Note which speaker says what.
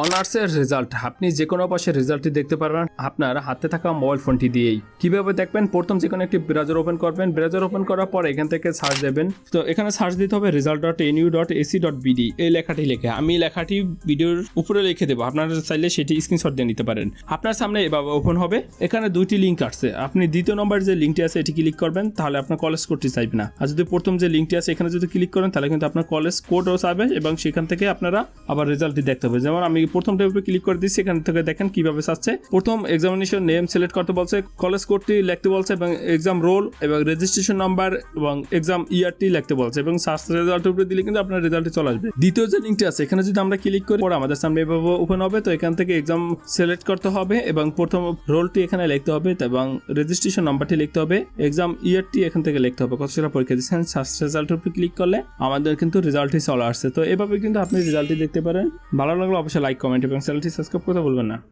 Speaker 1: অনার্সের রেজাল্ট, আপনি যে কোনো পাশের রেজাল্টটি দেখতে পারবেন আপনার হাতে থাকা মোবাইল ফোনটি দিয়েই। কীভাবে দেখবেন? প্রথম যে কোনো একটি ব্রাউজার ওপেন করবেন। ব্রাউজার ওপেন করার পর এখান থেকে সার্চ দেবেন। তো এখানে সার্চ দিতে হবে result dot NU dot AC dot BD এই লেখাটি লিখে, আমি লেখাটি ভিডিওর উপরে লিখে দেবো। আপনারা চাইলে সেটি স্ক্রিনশট দিয়ে নিতে পারেন। আপনার সামনে এভাবে ওপেন হবে। এখানে দুইটি লিঙ্ক আসছে। আপনি দ্বিতীয় নম্বর যে লিঙ্কটি আছে, এটি ক্লিক করবেন, তাহলে আপনার কলেজ কোডটি চাইবে না। আর যদি প্রথম যে লিঙ্কটি আছে, এখানে যদি ক্লিক করেন, তাহলে কিন্তু আপনার কলেজ কোডও চাইবে এবং সেখান থেকে আপনারা আবার রেজাল্টটি দেখতে হবে। যেমন আমি প্রথম টেবিলে ক্লিক করে দিচ্ছি এখান থেকে দেখেন কীভাবে চাচ্ছে প্রথম এক্সামিনেশন নেম সিলেক্ট করতে বলছে কলেজ কোডটি লিখতে বলছে এবং এক্সাম রোল এবং রেজিস্ট্রেশন নাম্বার এবং এক্সাম ইয়ারটি লিখতে বলছে এবং সার্চ রেজাল্টের উপরে দিলে কিন্তু আপনার রেজাল্টটি চলে আসবে। দ্বিতীয় যে লিঙ্কটি আছে, এখানে যদি আমরা ক্লিক করি, পরে আমাদের সামনে এভাবে ওপেন হবে, তো এখান থেকে এক্সাম সিলেক্ট করতে হবে এবং প্রথম রোলটি এখানে লিখতে হবে এবং রেজিস্ট্রেশন নাম্বারটি লিখতে হবে এক্সাম ইয়ারটি এখান থেকে লিখতে হবে। কত সেটা পরীক্ষা দিচ্ছেন সার্চ রেজাল্টের উপরে ক্লিক করলে আমাদের কিন্তু রেজাল্টটি চলে আসছে। তো এভাবে কিন্তু আপনি রেজাল্টটি দেখতে পারেন। ভালো লাগলে অবশ্যই লাইক কমেন্ট এবং চ্যানেলটি সাবস্ক্রাইব করতে ভুলবেন না।